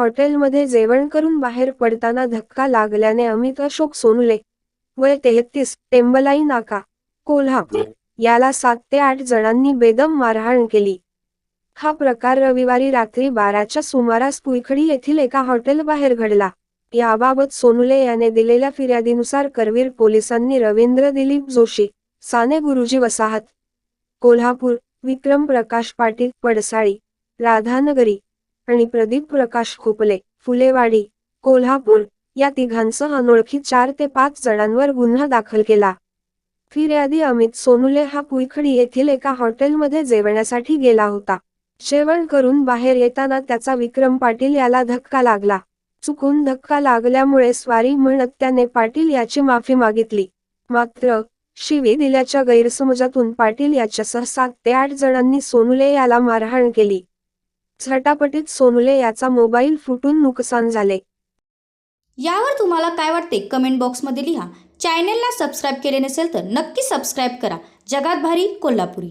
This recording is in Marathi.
हॉटेलमध्ये जेवण करून बाहेर पडताना धक्का लागल्याने अमित अशोक सोनुले वय तेहतीस टेंबलाई नाका कोल्हापूर याला सात ते आठ जणांनी बेदम मारहाण केली. हा प्रकार रविवारी रात्री बाराच्या सुमारास पुईखडी येथील एका हॉटेल बाहेर घडला. याबाबत सोनुले याने दिलेल्या फिर्यादीनुसार करवीर पोलिसांनी रवींद्र दिलीप जोशी साने गुरुजी वसाहत कोल्हापूर विक्रम प्रकाश पाटील पडसाळी राधानगरी आणि प्रदीप प्रकाश खोपले फुलेवाडी कोल्हापूर या तिघांसह अनोळखी चार ते पाच जणांवर गुन्हा दाखल केला. फिर्यादी अमित सोनुले हा पुईखडी येथील एका हॉटेलमध्ये जेवण्यासाठी गेला होता. जेवण करून बाहेर येताना त्याचा विक्रम पाटील याला धक्का लागला. चुकून धक्का लागल्यामुळे स्वारी म्हणत त्याने पाटील याची माफी मागितली. मात्र शिवी दिल्याच्या गैरसमजातून पाटील याच्यासह सात ते आठ जणांनी सोनुले याला मारहाण केली. झटापटीत सोनुले याचा मोबाईल फुटून नुकसान झाले. यावर तुम्हाला काय वाटते? कमेंट बॉक्समध्ये लिहा. चॅनेलला सबस्क्राईब केले नसेल तर नक्की सबस्क्राईब करा. जगात भारी कोल्हापुरी.